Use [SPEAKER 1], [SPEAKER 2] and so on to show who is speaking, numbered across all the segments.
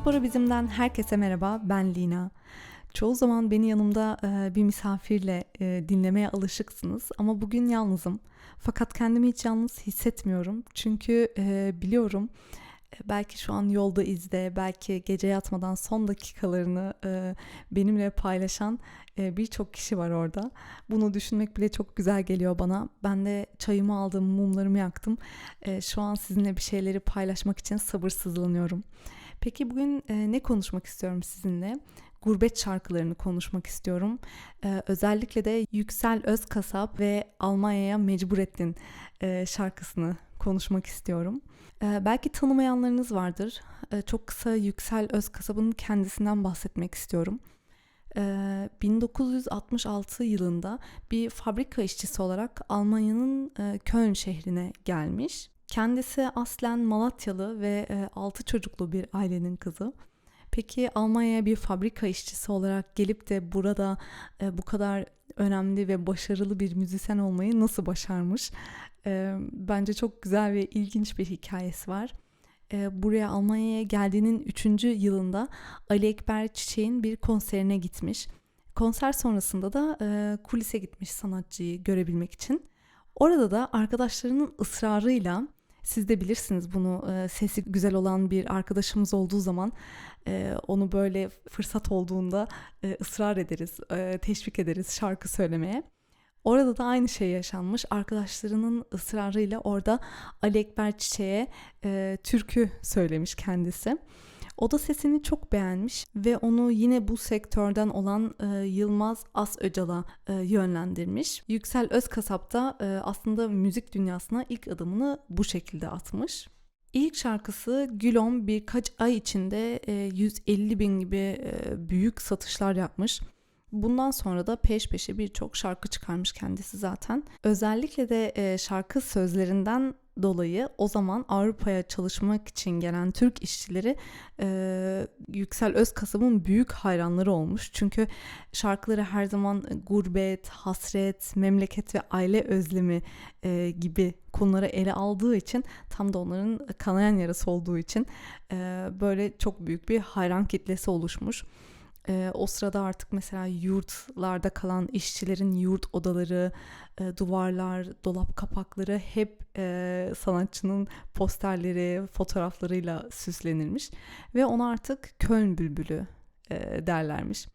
[SPEAKER 1] Diaspora Bizim'den herkese merhaba, ben Lina. Çoğu zaman beni yanımda e, bir misafirle e, dinlemeye alışıksınız ama bugün yalnızım. Fakat kendimi hiç yalnız hissetmiyorum çünkü e, biliyorum belki şu an yolda izde, belki gece yatmadan son dakikalarını benimle paylaşan birçok kişi var orada. Bunu düşünmek bile çok güzel geliyor bana. Ben de çayımı aldım, mumlarımı yaktım. Şu an sizinle bir şeyleri paylaşmak için sabırsızlanıyorum. Peki bugün e, ne konuşmak istiyorum sizinle? Gurbet şarkılarını konuşmak istiyorum. E, özellikle de Yüksel Özkasap ve Almanya'ya Mecbur Ettin e, şarkısını konuşmak istiyorum. E, belki tanımayanlarınız vardır. E, çok kısa Yüksel Özkasap'ın kendisinden bahsetmek istiyorum. 1966 yılında bir fabrika işçisi olarak Almanya'nın Köln şehrine gelmiş. Kendisi aslen Malatyalı ve e, 6 çocuklu bir ailenin kızı. Peki Almanya'ya bir fabrika işçisi olarak gelip de burada e, bu kadar önemli ve başarılı bir müzisyen olmayı nasıl başarmış? E, bence çok güzel ve ilginç bir hikayesi var. E, buraya Almanya'ya geldiğinin 3. yılında Ali Ekber Çiçek'in bir konserine gitmiş. Konser sonrasında da e, kulise gitmiş sanatçıyı görebilmek için. Orada da arkadaşlarının ısrarıyla siz de bilirsiniz bunu e, sesi güzel olan bir arkadaşımız olduğu zaman e, onu böyle fırsat olduğunda e, ısrar ederiz, e, teşvik ederiz şarkı söylemeye. Orada da aynı şey yaşanmış. Arkadaşlarının ısrarıyla orada Ali Ekber Çiçek'e e, türkü söylemiş kendisi. O da sesini çok beğenmiş ve onu yine bu sektörden olan e, Yılmaz As Öcal'a e, yönlendirmiş. Yüksel Özkasap da e, aslında müzik dünyasına ilk adımını bu şekilde atmış. İlk şarkısı Gülom birkaç ay içinde e, 150 bin gibi e, büyük satışlar yapmış. Bundan sonra da peş peşe birçok şarkı çıkarmış kendisi zaten. Özellikle de e, şarkı sözlerinden dolayı o zaman Avrupa'ya çalışmak için gelen Türk işçileri e, Yüksel Özkasap'ın büyük hayranları olmuş. Çünkü şarkıları her zaman gurbet, hasret, memleket ve aile özlemi e, gibi konuları ele aldığı için tam da onların kanayan yarası olduğu için e, böyle çok büyük bir hayran kitlesi oluşmuş. E, o sırada artık mesela yurtlarda kalan işçilerin yurt odaları, e, duvarlar, dolap kapakları hep e, sanatçının posterleri, fotoğraflarıyla süslenilmiş ve ona artık Köln bülbülü e, derlermiş.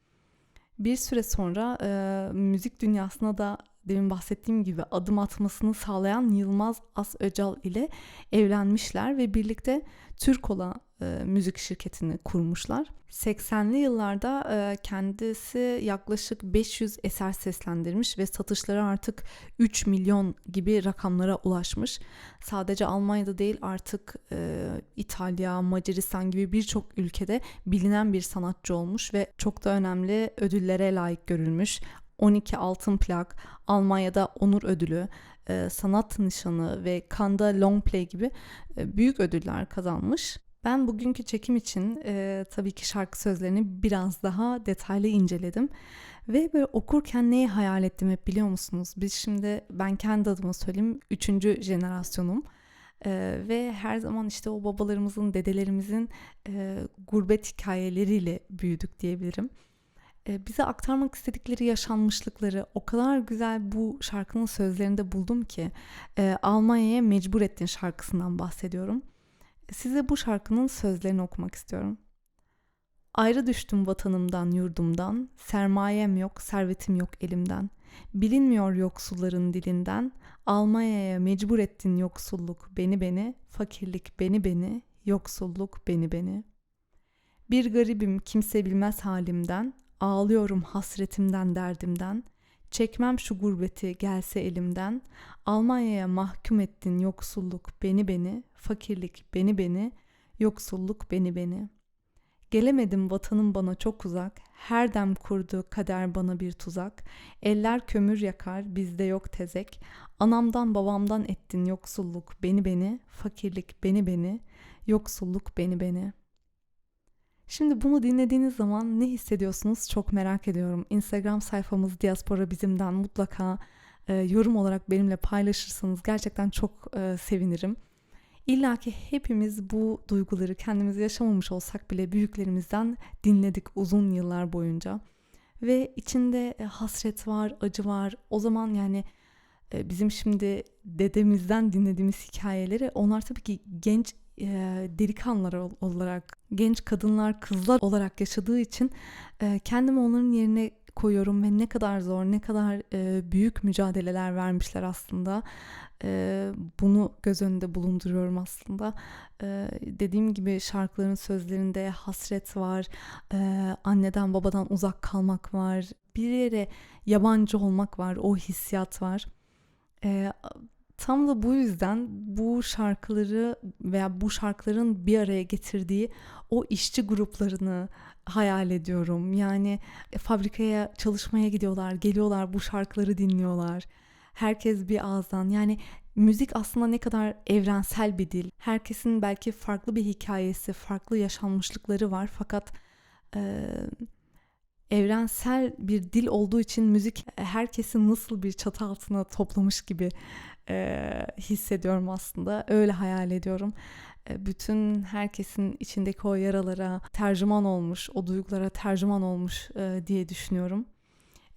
[SPEAKER 1] Bir süre sonra e, müzik dünyasına da demin bahsettiğim gibi adım atmasını sağlayan Yılmaz As Öcal ile evlenmişler ve birlikte Türkola e, müzik şirketini kurmuşlar. 80'li yıllarda e, kendisi yaklaşık 500 eser seslendirmiş ve satışları artık 3 milyon gibi rakamlara ulaşmış. Sadece Almanya'da değil artık e, İtalya, Macaristan gibi birçok ülkede bilinen bir sanatçı olmuş ve çok da önemli ödüllere layık görülmüş. 12 altın plak, Almanya'da onur ödülü, e, sanat nişanı ve Kanda Long Play gibi e, büyük ödüller kazanmış. Ben bugünkü çekim için e, tabii ki şarkı sözlerini biraz daha detaylı inceledim. Ve böyle okurken neyi hayal ettim hep biliyor musunuz? Biz şimdi ben kendi adıma söyleyeyim üçüncü jenerasyonum. Ee, ve her zaman işte o babalarımızın, dedelerimizin e, gurbet hikayeleriyle büyüdük diyebilirim. E, bize aktarmak istedikleri yaşanmışlıkları o kadar güzel bu şarkının sözlerinde buldum ki e, Almanya'ya mecbur ettin şarkısından bahsediyorum. Size bu şarkının sözlerini okumak istiyorum. Ayrı düştüm vatanımdan, yurdumdan, sermayem yok, servetim yok elimden. Bilinmiyor yoksulların dilinden, Almanya'ya mecbur ettin yoksulluk beni beni, fakirlik beni beni, yoksulluk beni beni. Bir garibim kimse bilmez halimden, Ağlıyorum hasretimden derdimden. Çekmem şu gurbeti gelse elimden. Almanya'ya mahkum ettin yoksulluk beni beni, fakirlik beni beni, yoksulluk beni beni. Gelemedim vatanım bana çok uzak, her dem kurdu kader bana bir tuzak. Eller kömür yakar, bizde yok tezek. Anamdan babamdan ettin yoksulluk beni beni, fakirlik beni beni, yoksulluk beni beni.'' Şimdi bunu dinlediğiniz zaman ne hissediyorsunuz çok merak ediyorum. Instagram sayfamız Diaspora Bizim'den mutlaka e, yorum olarak benimle paylaşırsanız gerçekten çok e, sevinirim. İlla ki hepimiz bu duyguları kendimiz yaşamamış olsak bile büyüklerimizden dinledik uzun yıllar boyunca. Ve içinde e, hasret var, acı var. O zaman yani bizim şimdi dedemizden dinlediğimiz hikayeleri onlar tabii ki genç e, delikanlılar olarak, genç kadınlar, kızlar olarak yaşadığı için e, kendimi onların yerine koyuyorum ve ne kadar zor, ne kadar e, büyük mücadeleler vermişler aslında. E, bunu göz önünde bulunduruyorum aslında. Dediğim gibi şarkıların sözlerinde hasret var, anneden babadan uzak kalmak var, bir yere yabancı olmak var, o hissiyat var. E, tam da bu yüzden bu şarkıları veya bu şarkıların bir araya getirdiği o işçi gruplarını hayal ediyorum. Yani e, fabrikaya çalışmaya gidiyorlar, geliyorlar, bu şarkıları dinliyorlar. Herkes bir ağızdan yani müzik aslında ne kadar evrensel bir dil. Herkesin belki farklı bir hikayesi, farklı yaşanmışlıkları var fakat e, evrensel bir dil olduğu için müzik herkesi nasıl bir çatı altına toplamış gibi e, hissediyorum aslında. Öyle hayal ediyorum. E, bütün herkesin içindeki o yaralara tercüman olmuş, o duygulara tercüman olmuş e, diye düşünüyorum.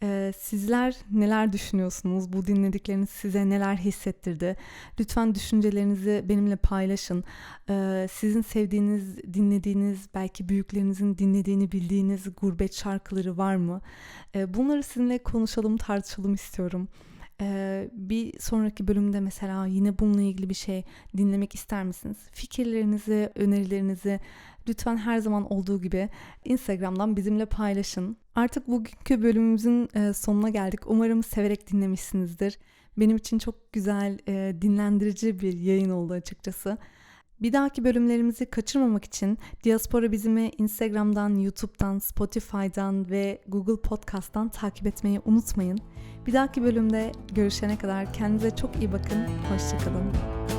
[SPEAKER 1] Ee, sizler neler düşünüyorsunuz? Bu dinledikleriniz size neler hissettirdi? Lütfen düşüncelerinizi benimle paylaşın. Ee, sizin sevdiğiniz, dinlediğiniz, belki büyüklerinizin dinlediğini bildiğiniz gurbet şarkıları var mı? Ee, bunları sizinle konuşalım, tartışalım istiyorum. Ee, bir sonraki bölümde mesela yine bununla ilgili bir şey dinlemek ister misiniz? Fikirlerinizi, önerilerinizi lütfen her zaman olduğu gibi Instagram'dan bizimle paylaşın. Artık bugünkü bölümümüzün e, sonuna geldik. Umarım severek dinlemişsinizdir. Benim için çok güzel, e, dinlendirici bir yayın oldu açıkçası. Bir dahaki bölümlerimizi kaçırmamak için Diaspora Bizim'i Instagram'dan, YouTube'dan, Spotify'dan ve Google Podcast'tan takip etmeyi unutmayın. Bir dahaki bölümde görüşene kadar kendinize çok iyi bakın. Hoşçakalın.